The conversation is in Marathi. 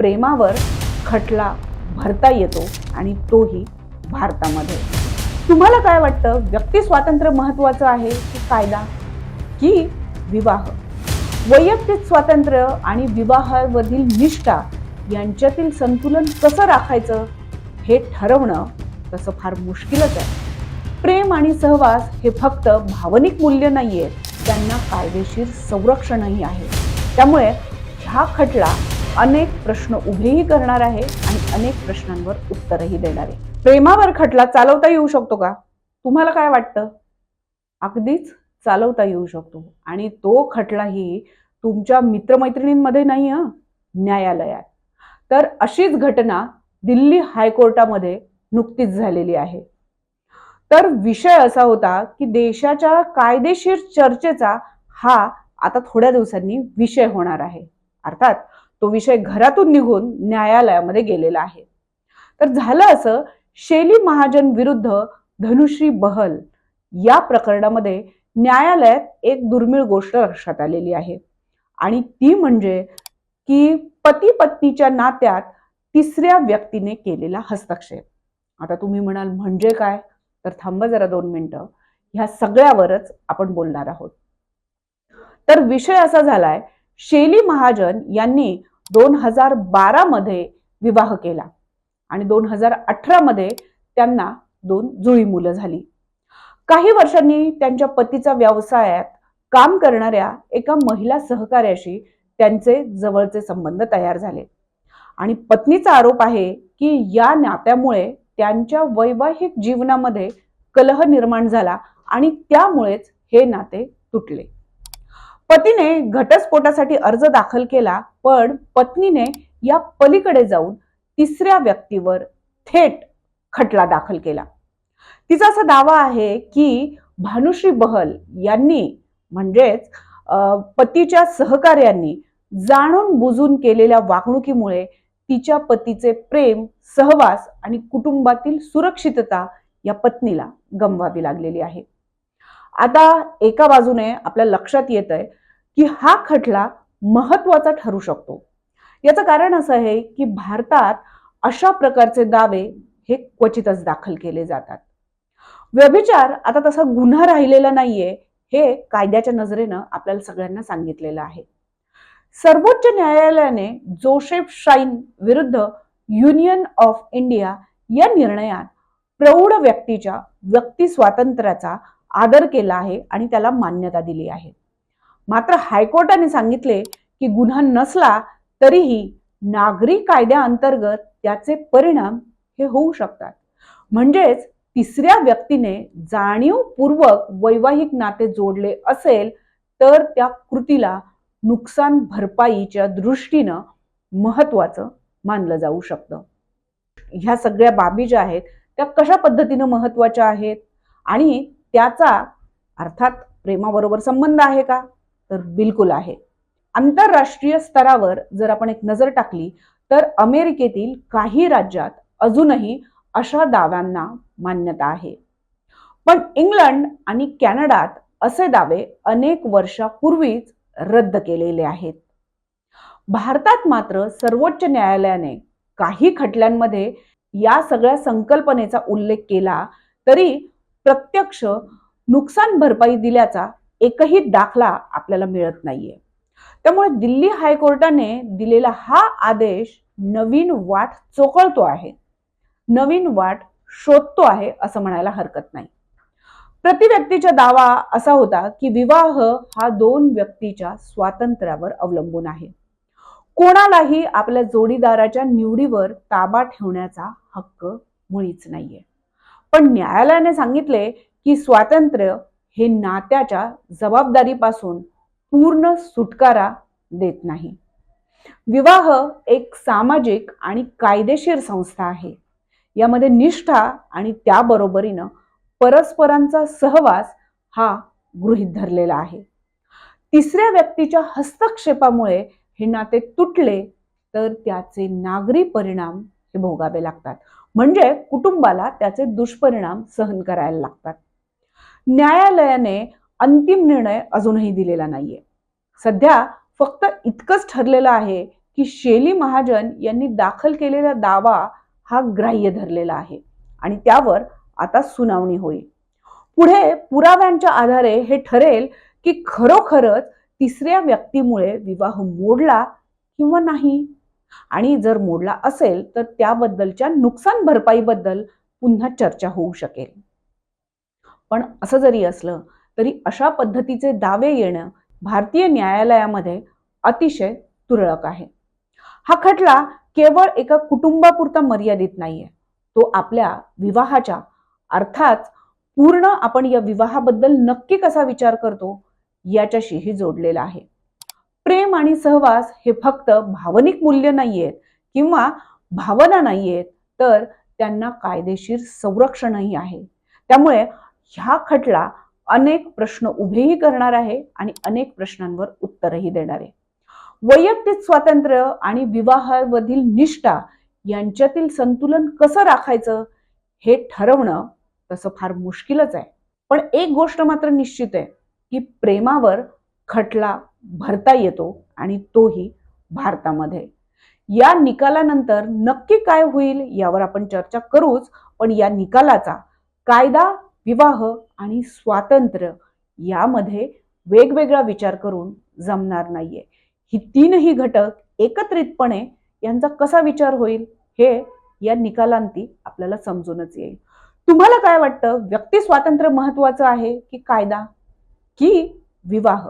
प्रेमावर खटला भरता येतो आणि तोही भारतामध्ये. तुम्हाला काय वाटतं? व्यक्ती स्वातंत्र्य महत्वाचं आहे की कायदा? की विवाह? वैयक्तिक स्वातंत्र्य आणि विवाहावरील निष्ठा यांच्यातील संतुलन कसं राखायचं हे ठरवणं तसं फार मुश्किलच आहे. प्रेम आणि सहवास हे फक्त भावनिक मूल्य नाही आहेत त्यांना कायदेशीर संरक्षणही आहे. त्यामुळे हा खटला अनेक प्रश्न उभेही करणार आहे आणि अनेक प्रश्नांवर उत्तरही देणार आहे. प्रेमावर खटला चालवता येऊ शकतो का? तुम्हाला काय वाटतं? अगदीच चालवता येऊ शकतो आणि तो खटलाही तुमच्या मित्रमैत्रिणींमध्ये नाही न्यायालयात. तर अशीच घटना दिल्ली हायकोर्टामध्ये नुकतीच झालेली आहे. तर विषय असा होता की देशाच्या कायदेशीर चर्चेचा हा आता थोड्या दिवसांनी विषय होणार आहे. अर्थात तो विषय घरातून निघून न्यायालयामध्ये गेलेला आहे. तर झालं असं शेली महाजन विरुद्ध धनुश्री बहल या प्रकरणामध्ये न्यायालयात एक दुर्मिळ गोष्ट लक्षात आलेली आहे. आणि ती म्हणजे की पती पत्नीच्या नात्यात तिसऱ्या व्यक्तीने केलेला हस्तक्षेप. आता तुम्ही म्हणाल म्हणजे काय? तर थांबा जरा दोन मिनिटं. ह्या सगळ्यावरच आपण बोलणार आहोत. तर विषय असा झालाय शेली महाजन यांनी दोन हजार बारा मध्ये विवाह केला. आणि दोन हजार अठरा मध्ये त्यांना दोन जुळी मुलं झाली. काही वर्षांनी त्यांच्या पतीचा व्यवसायात काम करणाऱ्या एका महिला सहकार्याशी त्यांचे जवळचे संबंध तयार झाले. आणि पत्नीचा आरोप आहे की या नात्यामुळे त्यांच्या वैवाहिक जीवनामध्ये कलह निर्माण झाला आणि त्यामुळेच हे नाते तुटले. पतीने घटस्फोटासाठी अर्ज दाखल केला पण पत्नीने या पलीकडे जाऊन तिसऱ्या व्यक्तीवर थेट खटला दाखल केला. तिचा असा दावा आहे की भानुश्री बहल यांनी म्हणजेच पतीच्या सहकार्यांनी जाणून बुजून केलेल्या वागणुकीमुळे तिच्या पतीचे प्रेम सहवास आणि कुटुंबातील सुरक्षितता या पत्नीला गमवावी लागलेली आहे. आता एका बाजूने आपल्या लक्षात येत आहे की हा खटला महत्त्वाचा ठरू शकतो. याचं कारण असं आहे की भारतात अशा प्रकारचे दावे हे क्वचितच दाखल केले जातात. व्यभिचार आता तसा गुन्हा राहिलेला नाहीये हे कायद्याच्या नजरेनं आपल्याला सगळ्यांना सांगितलेलं आहे. सर्वोच्च न्यायालयाने जोसेफ शाईन विरुद्ध युनियन ऑफ इंडिया या निर्णयात प्रौढ व्यक्तीच्या व्यक्ती स्वातंत्र्याचा आदर केला आहे आणि त्याला मान्यता दिली आहे. मात्र हायकोर्टाने सांगितले की गुन्हा नसला तरीही नागरी कायद्याअंतर्गत त्याचे परिणाम हे होऊ शकतात. म्हणजेच तिसऱ्या व्यक्तीने जाणीवपूर्वक वैवाहिक नाते जोडले असेल तर त्या कृतीला नुकसान भरपाईच्या दृष्टीनं महत्वाचं मानलं जाऊ शकतं. ह्या सगळ्या बाबी ज्या आहेत त्या कशा पद्धतीनं महत्त्वाच्या आहेत? आणि त्याचा अर्थात प्रेमाबरोबर संबंध आहे का? तर बिलकुल आहे. आंतरराष्ट्रीय स्तरावर जर आपण एक नजर टाकली तर अमेरिकेतील काही राज्यात अजूनही अशा दाव्यांना मान्यता आहे. पण इंग्लंड आणि कॅनडात असे दावे अनेक वर्षापूर्वीच रद्द केलेले आहेत. भारतात मात्र सर्वोच्च न्यायालयाने काही खटल्यांमध्ये या सगळ्या संकल्पनेचा उल्लेख केला तरी प्रत्यक्ष नुकसान भरपाई दिल्याचा एकही दाखला आपल्याला मिळत नाहीये. त्यामुळे दिल्ली हायकोर्टाने दिलेला हा आदेश नवीन वाट चोकळतो आहे. नवीन वाट शोधतो आहे असं म्हणायला हरकत नाही. प्रति व्यक्तीचा दावा असा होता की विवाह हा दोन व्यक्तीच्या स्वातंत्र्यावर अवलंबून आहे. कोणालाही आपल्या जोडीदाराच्या निवडीवर ताबा ठेवण्याचा हक्क मुळीच नाहीये. पण न्यायालयाने सांगितले की स्वातंत्र्य हे नात्याच्या जबाबदारीपासून पूर्ण सुटकारा देत नाही. विवाह एक सामाजिक आणि कायदेशीर संस्था आहे. यामध्ये निष्ठा आणि त्याबरोबरीनं परस्परांचा सहवास हा गृहीत धरलेला आहे. तिसऱ्या व्यक्तीच्या हस्तक्षेपामुळे हे नाते तुटले तर त्याचे नागरी परिणाम हे भोगावे लागतात. म्हणजे कुटुंबाला त्याचे दुष्परिणाम सहन करायला लागतात. न्यायालयाने अंतिम निर्णय अजूनही दिलेला नाहीये. सध्या फक्त इतकंच ठरलेलं आहे की शेली महाजन यांनी दाखल केलेला दावा हा ग्राह्य धरलेला आहे आणि त्यावर आता सुनावणी होईल. पुढे पुराव्यांच्या आधारे हे ठरेल की खरोखरच तिसऱ्या व्यक्तीमुळे विवाह मोडला किंवा नाही? आणि जर मोडला असेल तर त्याबद्दलच्या नुकसान भरपाईबद्दल पुन्हा चर्चा होऊ शकेल. पण असं जरी असलं तरी अशा पद्धतीचे दावे येणं भारतीय न्यायालयामध्ये अतिशय तुरळक आहे. हा खटला केवळ एका कुटुंबापुरता मर्यादित नाहीये. तो आपल्या विवाहाच्या अर्थात पूर्ण आपण या विवाहाबद्दल नक्की कसा विचार करतो याच्याशीही जोडलेला आहे. प्रेम आणि सहवास हे फक्त भावनिक मूल्य नाहीयेत किंवा भावना नाहीयेत तर त्यांना कायदेशीर संरक्षणही आहे. त्यामुळे ह्या खटला अनेक प्रश्न उभेही करणार आहे आणि अनेक प्रश्नांवर उत्तरही देणार आहे. वैयक्तिक स्वातंत्र्य आणि विवाहामधील निष्ठा यांच्यातील संतुलन कसं राखायचं हे ठरवणं तसं फार मुश्किलच आहे. पण एक गोष्ट मात्र निश्चित आहे की प्रेमावर खटला भरता येतो आणि तोही भारतामध्ये. या निकालानंतर नक्की काय होईल यावर आपण चर्चा करूच पण या निकालाचा कायदा विवाह आणि स्वातंत्र्य यामध्ये वेगवेगळा विचार करून जमणार नाहीये. ही तीनही घटक एकत्रितपणे यांचा कसा विचार होईल हे या निकालांती आपल्याला समजूनच येईल. तुम्हाला काय वाटतं? व्यक्ती स्वातंत्र्य महत्वाचं आहे की कायदा? की विवाह?